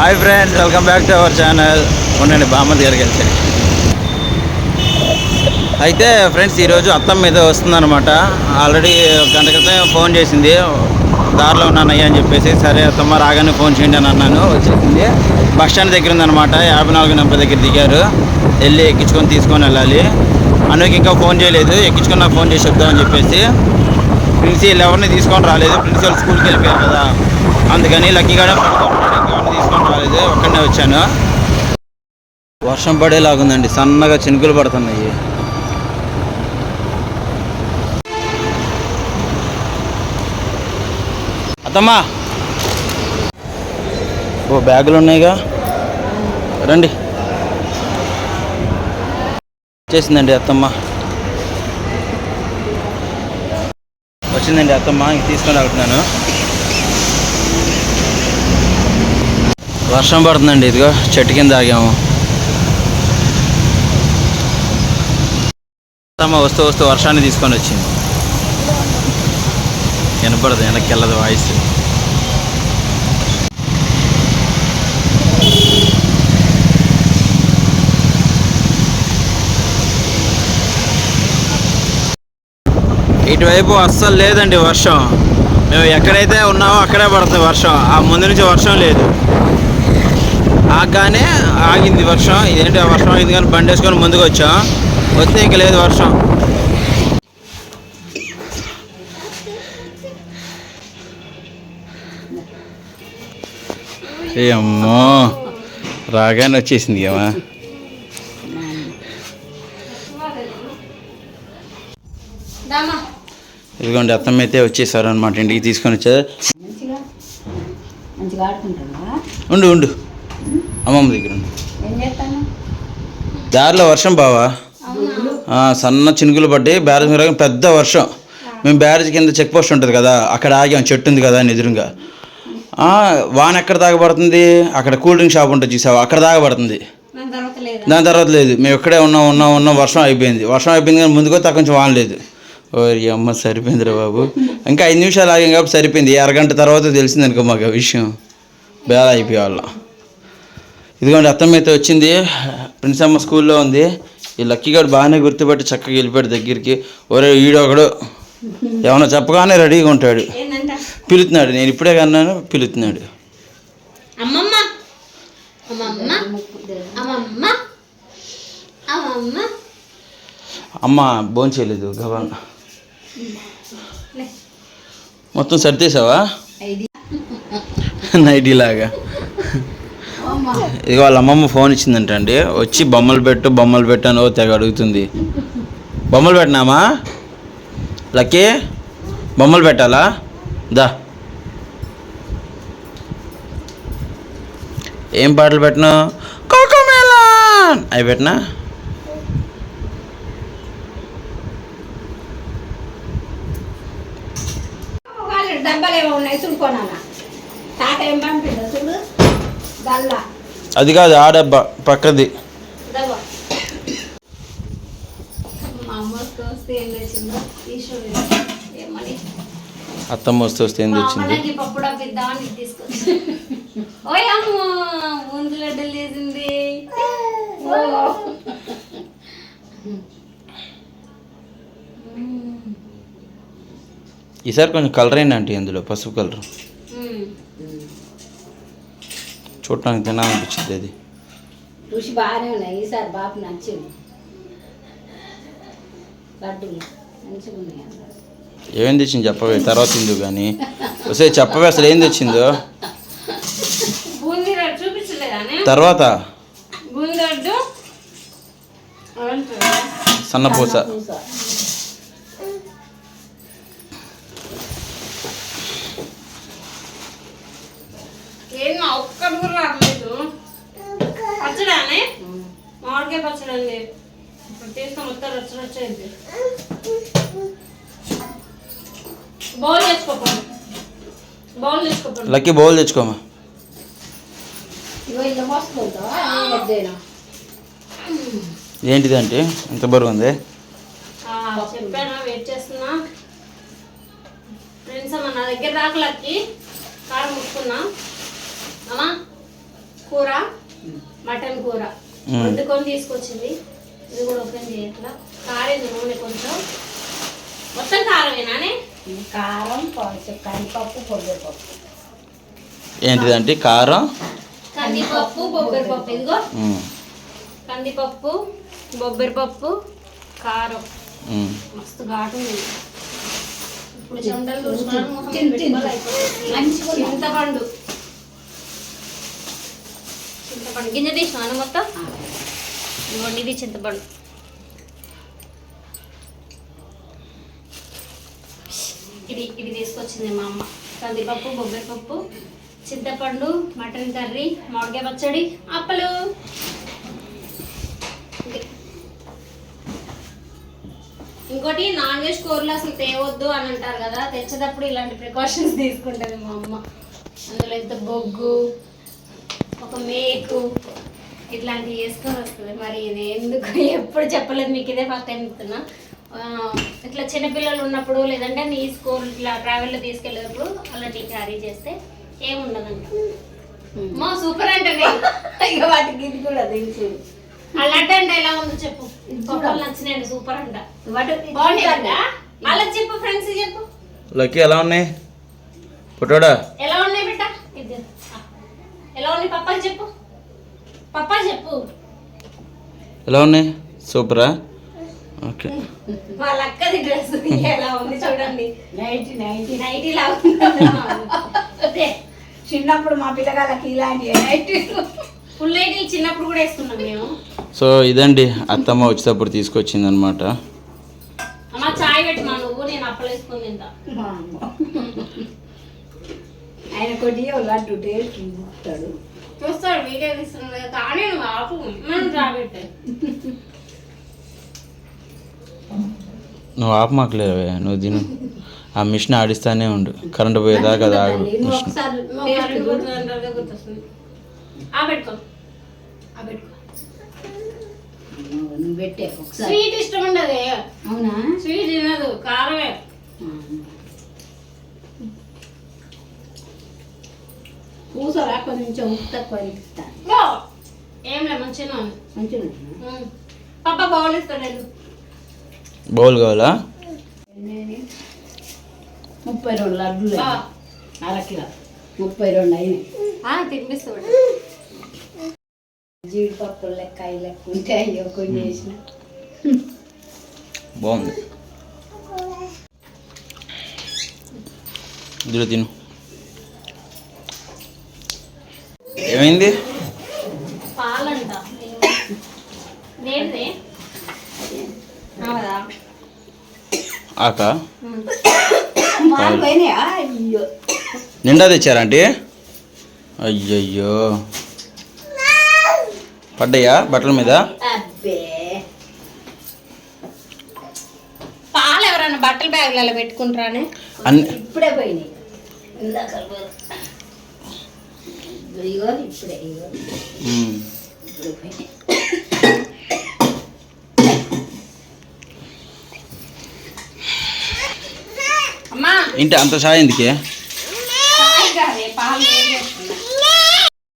Hi friends welcome back to our channel. ఉండండి బామ్మది గారికి వెళ్ళి అయితే ఫ్రెండ్స్ ఈరోజు అత్తం మీద వస్తుందన్నమాట. ఆల్రెడీ ఒక గంట క్రితం ఫోన్ చేసింది. దారిలో ఉన్నానయ్యా అని చెప్పేసి సరే అత్తమ్మ రాగానే ఫోన్ చేయండి అని అన్నాను. వచ్చేసింది. బస్ స్టాండ్ దగ్గర ఉందన్నమాట. యాభై నాలుగు నెంబర్ దగ్గర దిగారు. వెళ్ళి ఎక్కించుకొని తీసుకొని వెళ్ళాలి. అనుకి ఇంకా ఫోన్ చేయలేదు. ఎక్కించుకొని నాకు ఫోన్ చేసి చెప్తామని చెప్పేసి ప్రిన్సిపల్ ఎవరిని తీసుకొని రాలేదు. ప్రిన్సిపల్ స్కూల్కి వెళ్ళిపోయారు కదా. అందుకని లక్కీగానే పడుకోవడానికి ఒక్కడనే వచ్చాను. వర్షం పడేలాగుందండి సన్నగా చినుకులు పడుతున్నాయి. అత్తమ్మా! ఓ బ్యాగులు ఉన్నాయిగా. రండి. వచ్చేసిందండి అత్తమ్మ. వచ్చిందండి అత్తమ్మ ఇంక తీసుకొని వెళ్తున్నాను. వర్షం పడుతుందండి ఇదిగో చెట్టు కింద ఆగాము. తమ వస్తూ వస్తూ వర్షాన్ని తీసుకొని వచ్చింది. వినపడదు వెనక్కి వెళ్ళదు వాయిస్. ఇటువైపు అస్సలు లేదండి వర్షం. మేము ఎక్కడైతే ఉన్నామో అక్కడే పడుతుంది వర్షం. ఆ ముందు నుంచి వర్షం లేదు. ఆగానే ఆగింది వర్షం. ఇదేంటి ఆ వర్షం ఆగింది కానీ బండి వేసుకొని ముందుకు వచ్చాం? వస్తే ఇంక లేదు వర్షం. ఏ అమ్మో రాగానే వచ్చేసింది ఏమా? ఇదిగోండి అత్తమ్మ అయితే వచ్చేసారు అనమాట ఇంటికి తీసుకొని వచ్చారు. ఉండు ఉండు. అమ్మమ్మ దగ్గర దారిలో వర్షం బావా? సన్న చినుకులు పడ్డాయి. బ్యారేజ్ మీద పెద్ద వర్షం. మేము బ్యారేజ్ కింద చెక్ పోస్ట్ ఉంటుంది కదా అక్కడ ఆగాం. చెట్టు ఉంది కదా అని ఎదురుగా. వాన ఎక్కడ దాకా పడుతుంది అక్కడ కూల్ డ్రింక్ షాప్ ఉంటుంది చూసావా? అక్కడ దాకా పడుతుంది దాని తర్వాత లేదా. మేము ఇక్కడే ఉన్నాం ఉన్నాం ఉన్నాం. వర్షం అయిపోయింది. వర్షం అయిపోయింది కానీ ముందుకు వస్తే కొంచెం వాన లేదు. ఓరి అమ్మ సరిపోయిందిరా బాబు. ఇంకా ఐదు నిమిషాలు ఆగాం కాబట్టి సరిపోయింది. అరగంట తర్వాత తెలిసింది అనుకో మాకు ఆ విషయం. బేల అయిపోయే వాళ్ళం. ఇదిగోండి అత్తమ్మ అయితే వచ్చింది. ప్రిన్స్ అమ్మ స్కూల్లో ఉంది. ఈ లక్కీ గారు బాగానే గుర్తుపెట్టి చక్కగా వెళ్ళిపోయాడు దగ్గరికి. ఒరే ఈడొకడు ఏమన్నా చెప్పగానే రెడీగా ఉంటాడు. పిలుతున్నాడు. నేను ఇప్పుడే కన్నాను పిలుతున్నాడు. అమ్మ భోంచేయలేదు గబాన్ మొత్తం సర్దేశావా? నైటీ లాగా ఇక వాళ్ళ అమ్మమ్మ ఫోన్ ఇచ్చిందంట అండి. వచ్చి బొమ్మలు పెట్టు బొమ్మలు పెట్టు అని తెగ అడుగుతుంది. బొమ్మలు పెట్టినామా? లక్కీ బొమ్మలు పెట్టాలా? దా. ఏం పాటలు పెట్టినా కోకోమేలాన్ అవి పెట్టినా వాళ్ళు డబ్బాలు ఏమో ఉన్నాయి చూడుకోనా తాత ఏం పంపిండు చూడు గల్లా అది కాదు ఆ డబ్బా పక్కది అత్తమ్మ వస్తే వస్తే ఏం తెచ్చింది. ఈసారి కొంచెం కలర్ అయినా అంటే అందులో పసుపు కలర్ మ్మ్. చూడటానికి తినాలనిపించింది అది. రుచి బాగానే ఉన్నాయి ఈసారి బాబు నచ్చింది లడ్డూలు మంచిగా ఉన్నాయి అసలు. ఏమేం తెచ్చింది చెప్పవే తర్వాత తిందు కానీ వస్తే చెప్పవే అసలు ఏం తెచ్చిందో బూందీ లడ్డు చూపించలేదానే తర్వాత? బూందీ లడ్డు అవంటారు. సన్నపూస అండి ఇప్పుడు తీసుకొని మొత్తం రచ్చ రచ్చ అయింది. బౌల్ చేసుకోపండి బౌల్ చేసుకోపండి లక్కీ బౌల్ తెచ్చుకోమా? ఏంటిదంటే ఎంత బరువు ఉంది చెప్పానా వెయిట్ చేస్తున్నా. ఫ్రెండ్స్ అమ్మ నా దగ్గర రాకలకి కారు ముట్టుకున్నా. అమ్మా కూర? మటన్ కూర. వండుకొని తీసుకొచ్చింది. ఇది కూడా ఓపెన్ చేయట్లా. కారేది నూనె కొంచెం. మొత్తం కారమేనానే కారం కొంచెం కందిపప్పు కొబ్బరిపప్పు. ఏంటిదంటే కారం? కందిపప్పు బొబ్బరి పప్పు ఇదిగో కందిపప్పు బొబ్బరి పప్పు కారం. మస్తు ఘాటు ఉంది. ఇప్పుడు చెమటలు చూసినాను, మొహం తిను, తిను. పెట్టుకోవాలి అయిపోతుంది. మంచిగా ఉంది. చింతపండు చింతపండు. గింజ తీసినాను మొత్తం? ఇవ్వండి ఇది చింతపండు. ఇది ఇది తీసుకొచ్చింది మా అమ్మ. కందిపప్పు బొబ్బరి పప్పు చింతపండు మటన్ కర్రీ మామిడికాయ పచ్చడి అప్పలు. ఇంకోటి నాన్ వెజ్ కూరలు అసలు తేవద్దు అని అంటారు కదా తెచ్చేటప్పుడు ఇలాంటి ప్రికాషన్స్ తీసుకుంటుంది మా అమ్మ. అందులో ఇంత బొగ్గు ఒక మేకు ఇట్లాంటివి వేసుకొని వస్తుంది. మరి ఇది ఎందుకు? ఎప్పుడు చెప్పలేదు మీకు ఇదే ఫస్ట్ టైం చెప్తున్నా. ఆ, ఇట్లా చిన్నపిల్లలు ఉన్నప్పుడు లేదంటే నీ స్కూల్ ఇట్లా ట్రావెల్లో తీసుకెళ్ళేటప్పుడు అలాంటివి క్యారీ చేస్తే ఏముండదంట. మా సూపర్ అంటే ఇక వాటికి ఇది కూడా తెలుసు లడ్డు అంటే ఎలా ఉందో చెప్పు. పప్పులు నచ్చినాయండి సూపర్ అంట. వాటి బాగుంటాయంట అలా చెప్పు ఫ్రెండ్స్ చెప్పు. లక్కీ ఎలా ఉన్నాయి? పుట్టోడా ఎలా ఉన్నాయి బిడ్డ ఇది ఆ. చెప్పు. పప్పా చెప్పు. ఎలా ఉన్నాయి? సూపరా? ఓకే. వాళ్ళ అక్కది డ్రెస్ ఎలా ఉంది చూడండి. నైట్ నైట్ నైట్ ఉంది. అదే. చిన్నప్పుడు మా పిల్లగాళ్ళకి ఇలాంటి నైట్ ఫుల్ నైట్ చిన్నప్పుడు కూడా వేసుకున్నాం మేము. సో ఇదండి అత్తమ్మ వచ్చేటప్పుడు తీసుకొచ్చింది అనమాట అమ్మ చాయ్ పెట్టి మా నువ్వు? నేను అప్పలు వేసుకుని తింటా. ఆయన కొద్దిగా లడ్డు టేస్ట్ చూస్తాడు చూస్తాడు వీడియో తీస్తున్నాడు కదా, కానీ నువ్వు ఆపు మనం రాబెట్టే నువ్వు ఆపమాకలేవే నువ్వు తిను. ఆ మిషన్ ఆడిస్తానే ఉండు. కరెంట్ ఆగు నువ్వు మిషన్ స్వీట్ ఇష్టం ఉండదు. అవునా? స్వీట్ తినదు కారమే. కూసరా కొంచెం ఉప్పు తక్కువ ఇస్తాను ఓ, ఏం లే మంచిగా ఉంది. మంచిగా బౌల్ ఇస్తాడు వెళ్ళు. బౌల్ కావాలా? ముప్పై రెండు లడ్డులు ఆ. అరకిలో ముప్పై రెండు అయినాయి. ఆ, తినిపిస్తాడు జీడిపప్పు లెక్క అవి లెక్క ఉంటే అయ్యో కొన్ని వేసిన. బాగుంది. ఇందులో తిను. ఏమైంది? ఆక? నిండా తెచ్చారా ఆంటీ? అయ్యయ్యో. పడ్డాయా బట్టల మీద? అబ్బే. పాలు ఎవరన్నా బట్టల బ్యాగులలో పెట్టుకుంటారానే అన్ని ఇప్పుడే పోయినాయి. ఇప్పుడే అమ్మా. ఏంటి అంత సాయం ఎందుకే?